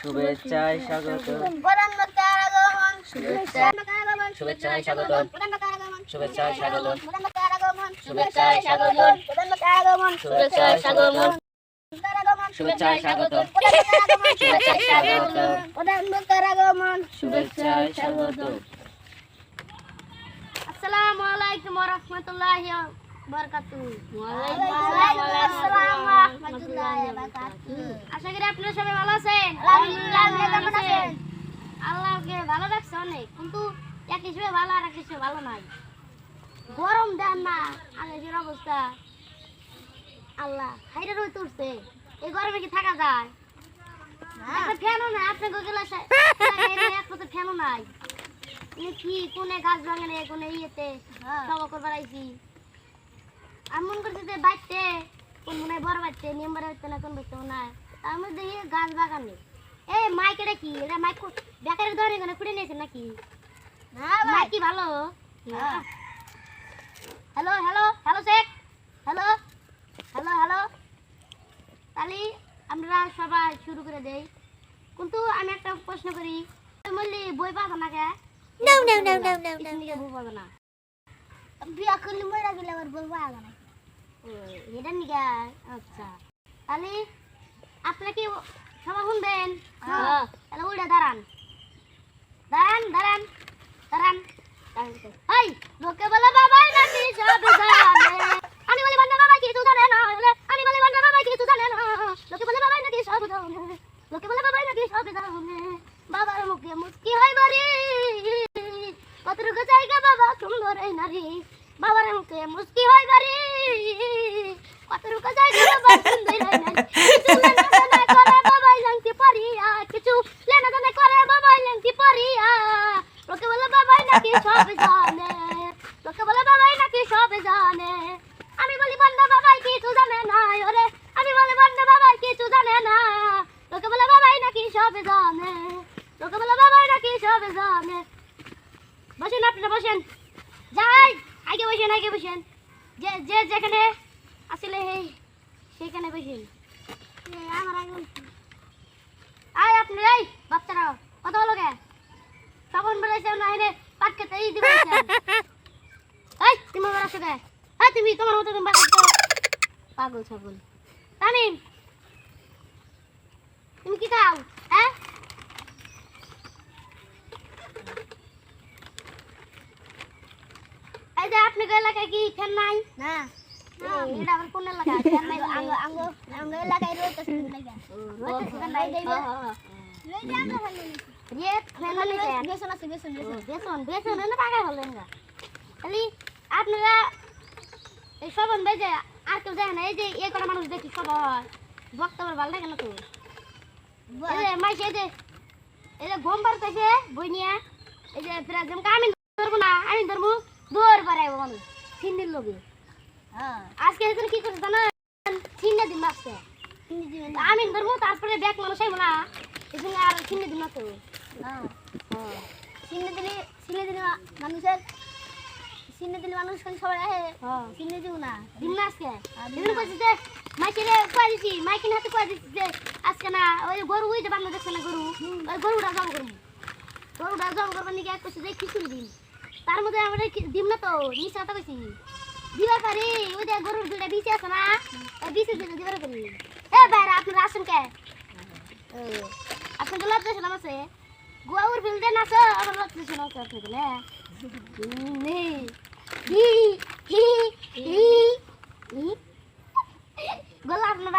শুভেচ্ছায় স্বাগত। শুভেচ্ছায় স্বাগত। গরম দেন না আগের অবস্থা আল্লাহ হাইরে রই তুলছে এই গরমে কি থাকা যায় একটা নাই আপনার গোগলা নাই কি কোনে গাছ রে কোনে ইয়েতে সব করবার আইছি আমি মন করছি যে বাইতে কোন মনে বড় বাইতে নিয়ম বাইতে না কোন বাইতে না এই গাছ বাগানে এই মাইক এটা কি এটা মাইক বেকারের ধরে এখানে খুঁড়ে নিয়েছে নাকি? মাইক কি ভালো? Hello hello hello Sheikh. Hello hello hello. তাহলে আমরা সবাই শুরু করে দেই। কিন্তু আমি একটা প্রশ্ন করি। বললি বই পাবো না কে বই পাবো না? বিয়া করলে মরে গেলে আবার বই পাবো না। এটা নিকে আচ্ছা। তাহলে আপনারা কি সবাই শুনবেন? তাহলে উল্টা দাঁড়ান। দাঁড়ান দাঁড়ান দাঁড়ান। হাই লোকে বলে বাবাই নাকি সব জানে। আমি বলি বান্দা বাবা কিছু জানে না বলে, আমি বলি বান্দা বাবা কিছু জানে না। লোকে বলে বাবাই নাকি সব জানে। লোকে বলে বাবাই নাকি সব জানে। বাবার মুখে মুস্কি হয় বাড়ি। কতটুকু জায়গা বাবা সুন্দর এই নারী। বাবার মুখে মুস্কি হয় বাড়ি। বাবা সুন্দর এই নারী কিছু লেনাদেনা করে বাবাই লাংটি পরিয়া কিছু লোকে বলে বাবাই বলে বাবাই নাকি সব জানে না ওরে আমি বলি বান্দা বাবাই কিছু জানে না লোকে বলে বাবাই নাকি সব জানে লোকে বলে বাবাই নাকি সব বসেন আপনারা বসেন যাই আগে বসেন আগে বসেন যে যে যেখানে আসলে এই সেখানে বসেন আমার আগে আয় আপনি, এই বাচ্চারা কত হলো গে তখন বেড়েছে পাট খেতে এই দিবেন এই, তুমি আমার আসো গে এই, তুমি তোমার মতো পাগল ছাগল। তামিম, তুমি কি খাও হ্যাঁ এই যে আপনাদের এলাকায় কি ফ্যান নাই? না। এটা আবার কোন এলাকায় ফ্যান নাই আঙ্গ আঙ্গ আঙ্গ এলাকায় রয়েছে লাগা রয়েছে ফ্যান নাই দেইবা রয়েছে আঙ্গ ফ্যান নাই রে ফ্যান নাই বেসন আছে বেসন বেসন। বেসন না টাকা হলেন না খালি আপনারা এই সবন ভাই যে আর কেউ যায় না এই যে এ কটা মানুষ দেখি সবাই। বক্তব্য ভালো লাগে না তো? এই যে এই যে এই যে ঘুম পারতেছে বই নিয়ে এই যে ফেরা যেমন আমি ধরবো না আমি ধরবো। দৌড় পারাইবো মানুষ সিন্দির লোকে আজকে এখানে কি করছে জানা সিন্নে দিন মারছে আমি ধরবো তারপরে ব্যাগ মানুষ আইবো না। এখানে আর সিন্নে দিন মারতে হবে সিন্নে দিলে সিন্নে দিলে মানুষের সিন্নে দিলে মানুষ সবাই আহে। সিন্নে দিব না। দিন না আজকে এখানে কইছি যে মাইকেরে কয়ে দিছি মাইকের হাতে কয়ে দিছি যে আজকে না ওই গরু ওই যে বাংলা দেখছে না গরু? ওই গরুটা জমা করব। গরুটা জমা করবার নিকে এক কইছে যে খিচুড়ি দিন। তার মধ্যে আমরা দিব না তো নিচে কথা কইছি দিবার পারি ওই যে গরুর দুটা বিছে আছে না ওই বিছে দিলে দিবার পারি এ বাইরে আপনার আসেন কে আপনার লাভ দেশ নাম আছে গোয়া উর ফিল দেন আছে আমার লাভ দেশ নাম আছে আপনার গেলে নেই হি হি হি গোলা আপনার